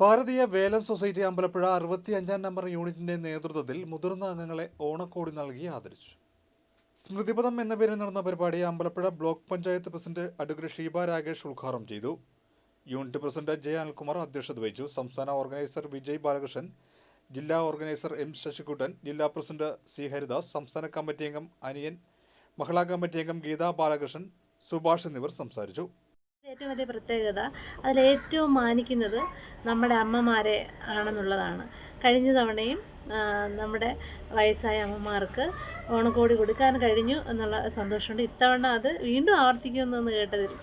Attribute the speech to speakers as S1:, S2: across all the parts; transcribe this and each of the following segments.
S1: ഭാരതീയ വേലൻ society Ambalappuzha അറുപത്തി അഞ്ചാം number യൂണിറ്റിന്റെ നേതൃത്വത്തിൽ മുതിർന്ന അംഗങ്ങളെ ഓണക്കോടി നൽകി ആദരിച്ചു. സ്മൃതിപഥം എന്ന പേരിൽ നടന്ന പരിപാടി Ambalappuzha block panchayat president advocate Sheeba Rakesh ഉദ്ഘാടനം ചെയ്തു. യൂണിറ്റ് പ്രസിഡന്റ് ജെ അനിൽകുമാർ അധ്യക്ഷത വഹിച്ചു. സംസ്ഥാന ഓർഗനൈസർ വിജയ് ബാലകൃഷ്ണൻ ജില്ലാ ഓർഗനൈസർ എം ശശികുട്ടൻ ജില്ലാ പ്രസിഡന്റ് സി ഹരിദാസ് സംസ്ഥാന കമ്മിറ്റി അംഗം അനിയൻ മഹിളാ കമ്മിറ്റി അംഗം ഗീതാ ബാലകൃഷ്ണൻ സുഭാഷ് എന്നിവർ സംസാരിച്ചു.
S2: ഏറ്റവും വലിയ പ്രത്യേകത അതിലേറ്റവും മാനിക്കുന്നത് നമ്മുടെ അമ്മമാരെ ആണെന്നുള്ളതാണ്. കഴിഞ്ഞ തവണയും നമ്മുടെ വയസ്സായ അമ്മമാർക്ക് ഓണക്കോടി കൊടുക്കാൻ കഴിഞ്ഞു എന്നുള്ള സന്തോഷമുണ്ട്. ഇത്തവണ അത് വീണ്ടും ആവർത്തിക്കുമെന്ന് കേട്ടതിൽ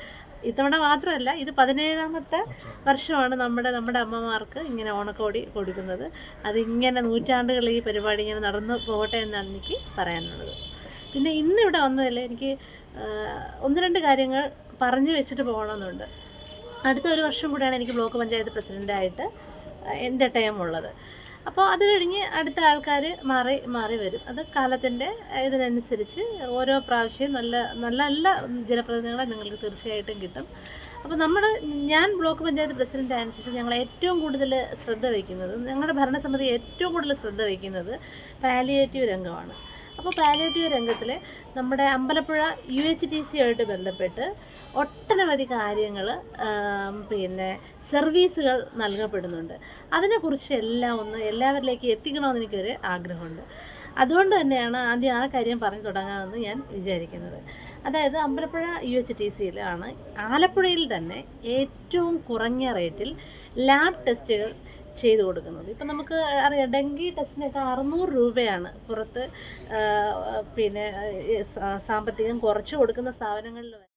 S2: ഇത്തവണ മാത്രമല്ല ഇത് പതിനേഴാമത്തെ വർഷമാണ് നമ്മുടെ നമ്മുടെ അമ്മമാർക്ക് ഇങ്ങനെ ഓണക്കോടി കൊടുക്കുന്നത്. അതിങ്ങനെ നൂറ്റാണ്ടുകൾ ഈ പരിപാടി ഇങ്ങനെ നടന്നു പോകട്ടെ എന്നാണ് എനിക്ക് പറയാനുള്ളത്. പിന്നെ ഇന്ന് ഇവിടെ വന്നതിൽ എനിക്ക് ഒന്ന് രണ്ട് കാര്യങ്ങൾ പറഞ്ഞു വെച്ചിട്ട് പോകണമെന്നുണ്ട്. അടുത്ത ഒരു വർഷം കൂടെയാണ് എനിക്ക് ബ്ലോക്ക് പഞ്ചായത്ത് പ്രസിഡന്റായിട്ട് എന്റെ ടൈം ഉള്ളത്. അപ്പോൾ അത് കഴിഞ്ഞ് അടുത്ത ആൾക്കാർ മാറി മാറി വരും. അത് കാലത്തിന്റെ ഇതിനനുസരിച്ച് ഓരോ പ്രാവശ്യം നല്ല നല്ല നല്ല ജനപ്രതിനിധികളെ നിങ്ങൾക്ക് തീർച്ചയായിട്ടും കിട്ടും. അപ്പോൾ നമ്മൾ ഞാൻ ബ്ലോക്ക് പഞ്ചായത്ത് പ്രസിഡന്റ് ആയതിനു ശേഷം ഞങ്ങൾ ഏറ്റവും കൂടുതൽ ശ്രദ്ധ വയ്ക്കുന്നത് ഞങ്ങളുടെ ഭരണസമിതി ഏറ്റവും കൂടുതൽ ശ്രദ്ധ വയ്ക്കുന്നത് പാലിയേറ്റീവ് രംഗമാണ്. അപ്പോൾ പാലിയേറ്റീവ് രംഗത്തിൽ നമ്മുടെ Ambalappuzha U H T C ആയിട്ട് ബന്ധപ്പെട്ട് ഒട്ടനവധി കാര്യങ്ങൾ പിന്നെ സർവീസുകൾ നൽകപ്പെടുന്നുണ്ട്. അതിനെക്കുറിച്ച് എല്ലാം ഒന്ന് എല്ലാവരിലേക്ക് എത്തിക്കണമെന്ന് എനിക്കൊരു ആഗ്രഹമുണ്ട്. അതുകൊണ്ട് തന്നെയാണ് ആദ്യം ആ കാര്യം പറഞ്ഞു തുടങ്ങാമെന്ന് ഞാൻ വിചാരിക്കുന്നത്. അതായത് അമ്പലപ്പുഴ യു എച്ച് ടി സിയിലാണ് ആലപ്പുഴയിൽ തന്നെ ഏറ്റവും കുറഞ്ഞ റേറ്റിൽ ലാബ് ടെസ്റ്റുകൾ ചെയ്തു കൊടുക്കുന്നത്. ഇപ്പം നമുക്ക് അറിയാം ഡെങ്കി ടെസ്റ്റിനൊക്കെ അറുന്നൂറ് രൂപയാണ് പുറത്ത് പിന്നെ സാമ്പത്തികം കുറച്ച് കൊടുക്കുന്ന സ്ഥാപനങ്ങളിൽ